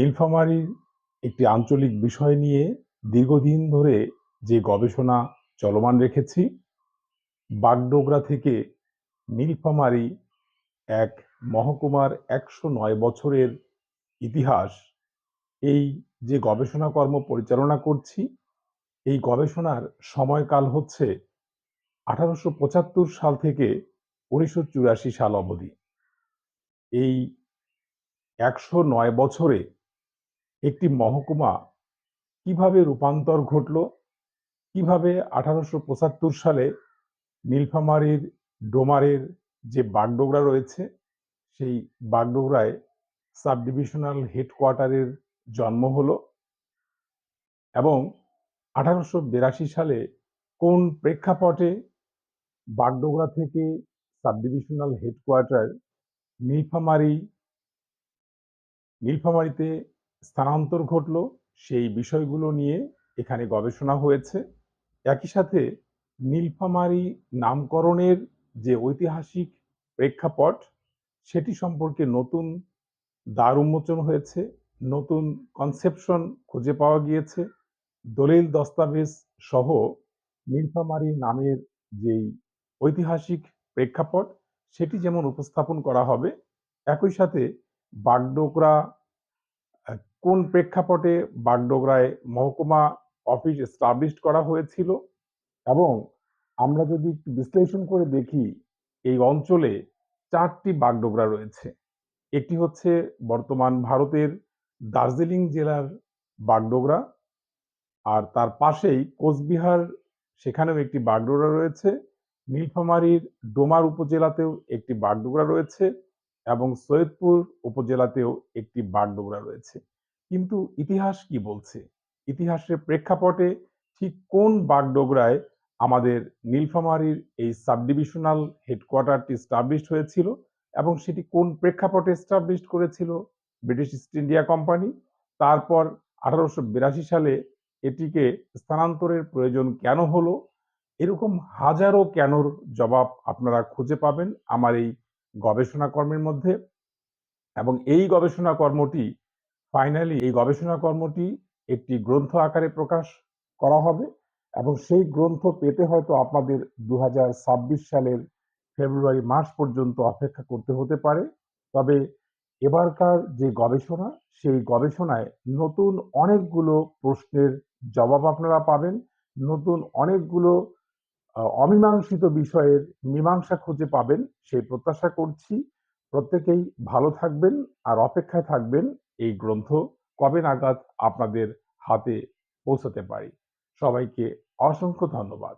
নীলফামারীর একটি আঞ্চলিক বিষয় নিয়ে দীর্ঘদিন ধরে যে গবেষণা চলমান রেখেছি, বাগডোগরা থেকে নীলফামারী এক মহকুমার একশো নয় বছরের ইতিহাস, এই যে গবেষণা কর্ম পরিচালনা করছি, এই গবেষণার সময়কাল হচ্ছে আঠারোশো পঁচাত্তর সাল থেকে উনিশশো চুরাশি সাল অবধি। এই একশো নয় বছরে একটি মহকুমা কীভাবে রূপান্তর ঘটল? কীভাবে আঠারোশো পঁচাত্তর সালে নীলফামারীর ডোমারের যে বাগডোগরা রয়েছে, সেই বাগডোগরায় সাব ডিভিশনাল হেডকোয়ার্টারের জন্ম হলো এবং আঠারোশো বিরাশি সালে কোন প্রেক্ষাপটে বাগডোগরা থেকে সাব ডিভিশনাল হেডকোয়ার্টার নীলফামারী, নীলফামারীতে স্থানান্তর ঘটল সেই বিষয়গুলো নিয়ে এখানে গবেষণা হয়েছে। একই সাথে নীলফামারী নামকরণের যে ঐতিহাসিক প্রেক্ষাপট সেটি সম্পর্কে নতুন দ্বার উন্মোচন হয়েছে নতুন কনসেপশন খুঁজে পাওয়া গিয়েছে। দলিল দস্তাবেজ সহ নীলফামারী নামের যেই ঐতিহাসিক প্রেক্ষাপট সেটি যেমন উপস্থাপন করা হবে একই সাথে বাগডোগরা আহ, কোন প্রেক্ষাপটে বাগডোগরায় মহকুমা অফিস এস্টাবলিশ করা হয়েছিল? এবং আমরা যদি বিশ্লেষণ করে দেখি, এই অঞ্চলে চারটি বাগডোগরা রয়েছে। একটি হচ্ছে বর্তমান ভারতের দার্জিলিং জেলার বাগডোগরা, আর তার পাশেই কোচবিহার, সেখানেও একটি বাগডোগরা রয়েছে। নীলফামারীর ডোমার উপজেলাতেও একটি বাগডোগরা রয়েছে এবং সৈয়দপুর উপজেলাতেও একটি বাগডোগরা রয়েছে। কিন্তু ইতিহাস কি বলছে? ইতিহাসের প্রেক্ষাপটে ঠিক কোন বাগডোগরায় আমাদের নীলফামারীর এই সাবডিভিশনাল হেডকোয়ার্টারটি স্টাবলিশড হয়েছিল এবং সেটি কোন প্রেক্ষাপটে স্টাবলিশড করেছিল? British East India company. তারপর আঠারোশো বিরাশি সালে এটিকে স্থানান্তরের প্রয়োজন কেন হলো? এরকম হাজারো কেনর জবাব আপনারা খুঁজে পাবেন আমার এই গবেষণা কর্মের মধ্যে এবং এই গবেষণা কর্মটি ফাইনালি এই গবেষণা কর্মটি একটি গ্রন্থ আকারে প্রকাশ করা হবে এবং সেই গ্রন্থ পেতে হয়তো আপনাদের দু হাজার ছাব্বিশ সালের ফেব্রুয়ারি মাস পর্যন্ত অপেক্ষা করতে হতে পারে। তবে এবারকার যে গবেষণা, সেই গবেষণায় নতুন অনেকগুলো প্রশ্নের জবাব আপনারা পাবেন। নতুন অনেকগুলো অমীমাংসিত বিষয়ের মীমাংসা খুঁজে পাবেন। সেই প্রত্যাশা করছি। প্রত্যেকেই ভালো থাকবেন আর অপেক্ষায় থাকবেন। এই গ্রন্থ কবে নাগাদ আপনাদের হাতে পৌঁছাতে পারি? সবাইকে অসংখ্য ধন্যবাদ।